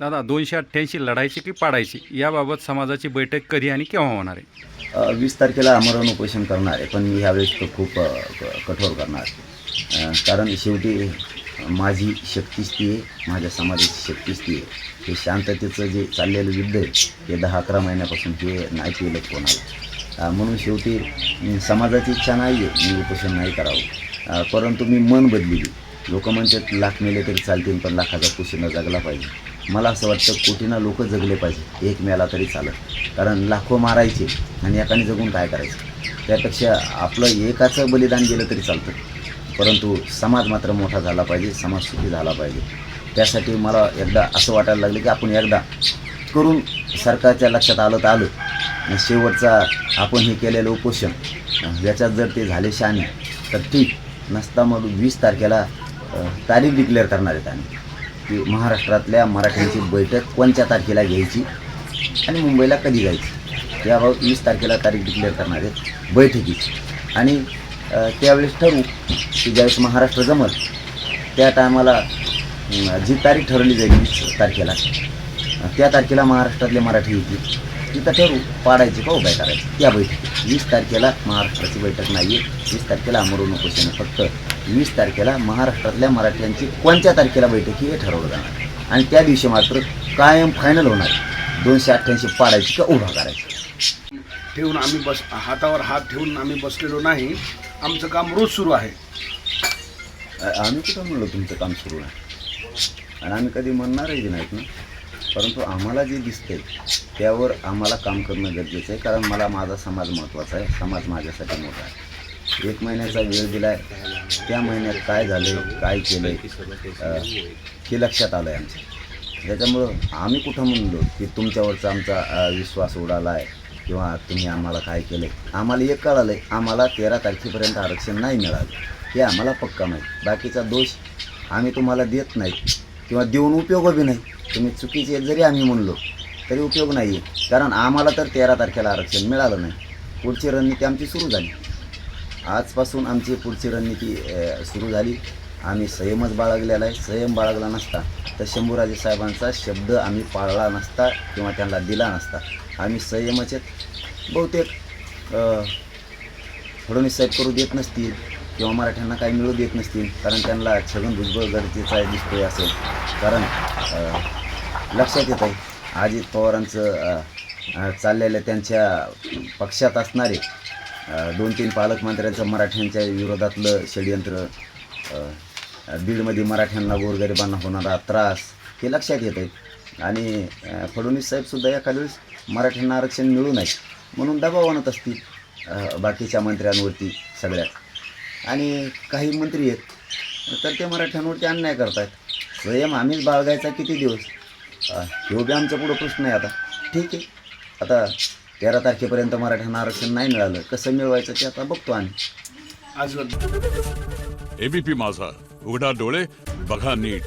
दादा दोनशे अठ्ठ्याऐंशी लढायची की पाडायची? याबाबत समाजाची बैठक कधी आणि केव्हा होणार आहे? वीस तारखेला आमरण उपोषण करणार आहे पण मी ह्यावेळेस तो खूप कठोर करणार कारण शेवटी माझी शक्तीच ती आहे माझ्या समाजाची शक्तीच ती आहे. हे शांततेचं जे चाललेलं युद्ध आहे हे दहा अकरा महिन्यापासून हे नाही केलं कोणाला. म्हणून शेवटी समाजाची इच्छा नाही आहे मी उपोषण नाही करावं. परंतु मी मन बदलली. लोक म्हणतात लाख मेले तरी चालतील पण लाखाचा कुशीनं जगला पाहिजे. मला असं वाटतं कोटीनं लोक जगले पाहिजे. एक मेला तरी चालत. कारण लाखो मारायचे आणि एकाने जगून काय करायचं? त्यापेक्षा आपलं एकाचं बलिदान गेलं तरी चालतं. परंतु समाज मात्र मोठा झाला पाहिजे समाज सुखी झाला पाहिजे. त्यासाठी मला एकदा असं वाटायला लागलं की आपण एकदा करून सरकारच्या लक्षात आलं तर आलं. आणि शेवटचा आपण हे केलेलं उपोषण याच्यात जर ते झाले शाने तर ठीक. नसता मग वीस तारखेला तारीख डिक्लेअर करणार आहेत आम्ही. की महाराष्ट्रातल्या मराठ्यांची बैठक कोणत्या तारखेला घ्यायची आणि मुंबईला कधी जायची? याबाबत वीस तारखेला तारीख डिक्लेअर करणार आहेत बैठकीची. आणि त्यावेळेस ठरवू की ज्यावेळेस महाराष्ट्र जमल त्या टायमाला जी तारीख ठरवली जाईल वीस तारखेला त्या तारखेला महाराष्ट्रातले मराठी येतील. तिथं ठरवू पाडायचे का उपाय करायचे? त्या बैठकीत. वीस तारखेला महाराष्ट्राची बैठक नाही आहे वीस तारखेला अमरून उपोषण. फक्त वीस तारखेला महाराष्ट्रातल्या मराठ्यांची कोणत्या तारखेला बैठक ही ठरवलं जाणार. आणि त्या दिवशी मात्र कायम फायनल होणार. दोनशे अठ्ठ्याऐंशी पाडायची का उभा करायची? ठेवून आम्ही बस हातावर हात ठेवून आम्ही बसलेलो नाही. आमचं काम रोज सुरू आहे. आम्ही कुठं म्हणलो तुमचं काम सुरू आहे आणि आम्ही कधी म्हणणारही नाहीत ना? परंतु आम्हाला जे दिसते त्यावर आम्हाला काम करणं गरजेचं आहे. कारण मला माझा समाज महत्त्वाचा आहे. समाज माझ्यासाठी मोठा आहे. एक महिन्याचा वेळ दिला आहे त्या महिन्यात काय झालं काय केलं आहे हे लक्षात आलं आहे आमचं. त्याच्यामुळं आम्ही कुठं म्हणलो की तुमच्यावरचा आमचा विश्वास उडाला आहे किंवा तुम्ही आम्हाला काय केलं आहे आम्हाला एक कळालं आहे आम्हाला तेरा तारखेपर्यंत आरक्षण नाही मिळालं. हे आम्हाला पक्का माहीत. बाकीचा दोष आम्ही तुम्हाला देत नाही किंवा देऊन उपयोग बी नाही. तुम्ही चुकीचे जरी आम्ही म्हणलो तरी उपयोग नाही आहे कारण आम्हाला तर तेरा तारखेला आरक्षण मिळालं नाही. पुढची रणनीती आमची सुरू झाली. आजपासून आमची पुढची रणनीती सुरू झाली. आम्ही संयमच बाळगलेला आहे. संयम बाळगला नसता तर शंभूराजे साहेबांचा शब्द आम्ही पाळला नसता किंवा त्यांना दिला नसता. आम्ही संयमाचे बहुतेक फडणवीस साहेब करू देत नसतील किंवा मराठ्यांना काही मिळू देत नसतील कारण त्यांना छगन भुजबळ गरजेचा आहे दिसतोय असेल कारण लक्षात येत आहे अजित पवारांचं चाललेलं त्यांच्या पक्षात असणारे दोन तीन पालकमंत्र्यांचं मराठ्यांच्या विरोधातलं षडयंत्र बीडमध्ये मराठ्यांना गोरगरिबांना होणारा त्रास हे लक्षात येत आहे आणि फडणवीस साहेबसुद्धा एखाद्या वेळेस मराठ्यांना आरक्षण मिळू नये म्हणून दबाव आणत असतील बाकीच्या मंत्र्यांवरती सगळ्यात. आणि काही मंत्री आहेत तर ते मराठ्यांवरती अन्याय करतायत. स्वयं आम्हीच बाळगायचा किती दिवस? ह्यो बी आमचा पुढं प्रश्न आहे आता. ठीक आहे. आता तेरा तारखेपर्यंत मराठ्यांना आरक्षण नाही मिळालं. कसं मिळवायचं ते आता बघतो आम्ही. आज एबीपी माझा. उघडा डोळे बघा नीट.